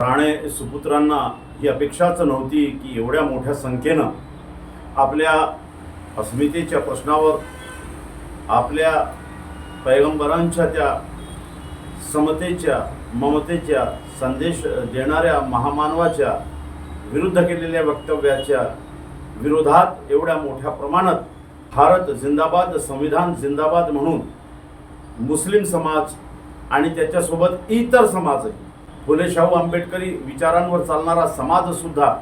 राणे सुपुत्रांना ही अपेक्षाच नव्हती की एवढ्या मोठ्या संख्येनं आपल्या अस्मितेच्या प्रश्नावर आपल्या पैगंबरांच्या त्या समतेच्या ममतेच्या संदेश देणाऱ्या महामानवाच्या विरुद्ध केलेल्या वक्तव्याच्या विरोधात एवढ्या मोठ्या प्रमाणात भारत जिंदाबाद संविधान जिंदाबाद म्हणून मुस्लिम समाज आणि त्याच्यासोबत इतर समाजही फुले शाहू आंबेडकरी विचारांवर चालणारा समाज सुद्धा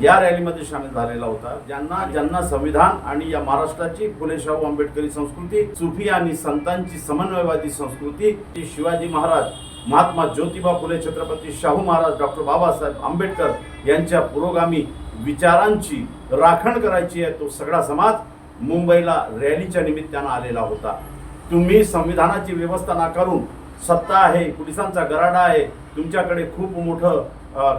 या रॅलीमध्ये सामील झालेला होता. ज्यांना ज्यांना संविधान आणि या महाराष्ट्राची फुले शाहू आंबेडकरी संस्कृती सुफी आणि संतांची समन्वयवादी संस्कृती शिवाजी महाराज महात्मा ज्योतिबा फुले छत्रपती शाहू महाराज डॉक्टर बाबासाहेब आंबेडकर यांच्या पुरोगामी विचारांची राखण करायची आहे तो सगळा समाज मुंबईला रॅलीच्या निमित्तानं आलेला होता. तुम्ही संविधानाची व्यवस्था नाकारून सत्ता आहे पोलिसांचा गराडा आहे तुमच्याकडे खूप मोठं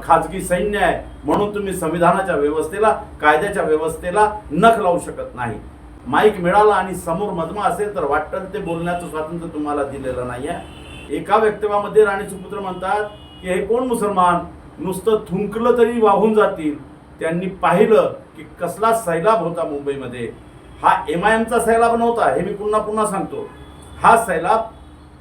खाजगी सैन्य आहे म्हणून तुम्ही संविधानाच्या व्यवस्थेला कायद्याच्या व्यवस्थेला नख लावू शकत नाही. माईक मिळाला आणि समोर मजमा असेल तर वाटतं ते बोलण्याचं स्वातंत्र्य तुम्हाला दिलेलं नाही आहे एका वक्तव्यामध्ये राणी सुपुत्र म्हणतात की हे कोण मुसलमान? नुसतं थुंकलं तरी वाहून जातील. त्यांनी पाहिलं की कसला सैलाब होता मुंबईमध्ये. हा एम आय एमचा सैलाब नव्हता हे मी पुन्हा पुन्हा सांगतो. हा सैलाब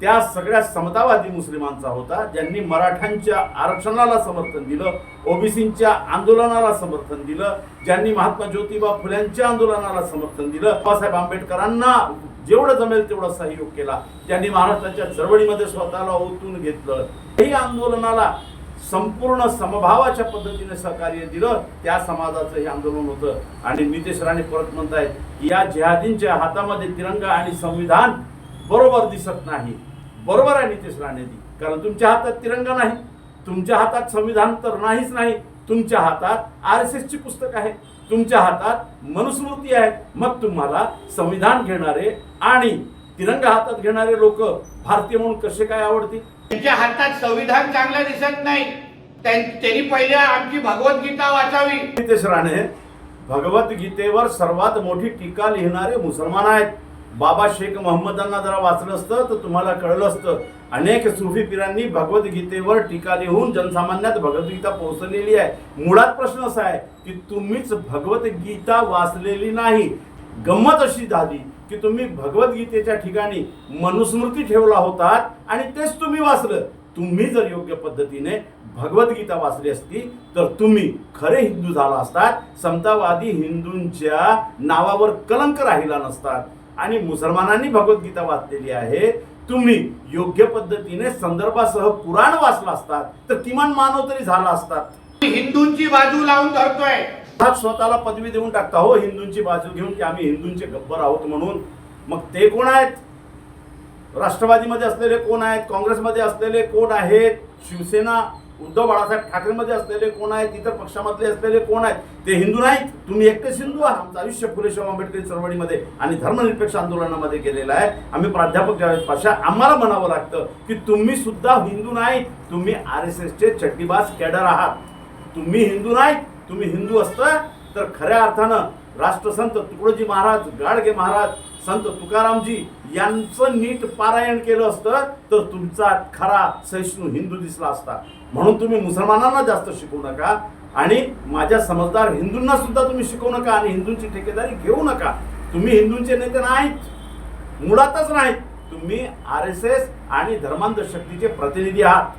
त्या सगळ्या समतावादी मुस्लिमांचा होता ज्यांनी मराठ्यांच्या आरक्षणाला समर्थन दिलं ओबीसींच्या आंदोलनाला समर्थन दिलं ज्यांनी महात्मा ज्योतिबा फुल्यांच्या आंदोलनाला समर्थन दिलं. बाबासाहेब आंबेडकरांना जेवढं जमेल तेवढा सहयोग केला. त्यांनी महाराष्ट्राच्या चळवळीमध्ये स्वतःला ओतून घेतलं. हे आंदोलनाला संपूर्ण समभावाच्या पद्धतीने सहकार्य दिलं. त्या समाजाचं हे आंदोलन होतं. आणि नितेश राणे परत म्हणतायत की या जिहादींच्या हातामध्ये तिरंगा आणि संविधान बरोबर दिसत नाही. बरोबर आहे नितेश राणेजी. कारण तुमच्या हातात तिरंगा नाही तुमच्या हातात संविधान तर नाहीच नाही तुमच्या हातात आर एस एसची पुस्तक आहे तुमच्या हातात मनुस्मृती आहे. मग तुम्हाला संविधान घेणारे आणि तिरंगा हातात घेणारे लोक भारतीय म्हणून कसे काय आवडतील? त्यांच्या हातात संविधान चांगलं दिसत नाही. त्यां- त्यांनी पहिले आमची भगवद्गीता वाचावी. नितेश राणे भगवद्गीतेवर सर्वात मोठी टीका लिहिणारे मुसलमान आहेत. बाबा शेख मोहम्मदांना जरा वाचलं असतं तर तुम्हाला कळलं असतं. अनेक सुफी पिरांनी भगवद्गीतेवर टीका लिहून जनसामान्यात भगवद्गीता पोहोचलेली आहे. मुळात प्रश्न असा आहे की तुम्हीच भगवद्गीता वाचलेली नाही. गंमत अशी झाली की तुम्ही भगवद्गीतेच्या ठिकाणी मनुस्मृती ठेवला होतात आणि तेच तुम्ही वाचलं. तुम्ही जर योग्य पद्धतीने भगवद्गीता वाचली असती तर तुम्ही खरे हिंदू झाला असतात समतावादी हिंदूंच्या नावावर कलंक राहिला नसतात आणि मुसलमानांनी भगवद्गीता वाचलेली आहे. तुम्ही योग्य पद्धतीने संदर्भासह पुराण वाचला असतात तर किमान मानव तरी झाला असतात. हिंदूंची बाजू लावून धरतोय. हा स्वतःला पदवी देऊन टाकता. हो हिंदूंची बाजू घेऊन की आम्ही हिंदूंचे गब्बर आहोत म्हणून. मग ते कोण आहेत? राष्ट्रवादीमध्ये असलेले कोण आहेत? काँग्रेसमध्ये असलेले कोण आहेत? शिवसेना उद्धव बाळासाहेब ठाकरेमध्ये असलेले कोण आहेत इतर पक्षामधले असलेले कोण आहेत ते हिंदू नाहीत. तुम्ही एकटेच हिंदू आहात. आमचं आयुष्य फुलेश्वर आंबेडकरी चळवळीमध्ये आणि धर्मनिरपेक्ष आंदोलनामध्ये गेलेलं आहे. आम्ही प्राध्यापक जावेद पाशा आम्हाला म्हणावं लागतं की तुम्ही सुद्धा हिंदू नाही तुम्ही आर एस एसचे चड्डीबाज कॅडर आहात. तुम्ही हिंदू नाही तुम्ही हिंदू असता. तर खऱ्या अर्थानं राष्ट्रसंत तुकडोजी महाराज गाडगे महाराज संत तुकारामजी यांचं नीट पारायण केलं असतं तर तुमचा खरा सहिष्णू हिंदू दिसला असता. म्हणून तुम्ही मुसलमानांना जास्त शिकवू नका आणि माझ्या समजदार हिंदूंना सुद्धा तुम्ही शिकवू नका आणि हिंदूंची ठेकेदारी घेऊ नका. तुम्ही हिंदूंचे नेते नाहीत. मुळातच नाहीत. तुम्ही आर एस एस आणि धर्मांध शक्तीचे प्रतिनिधी आहात.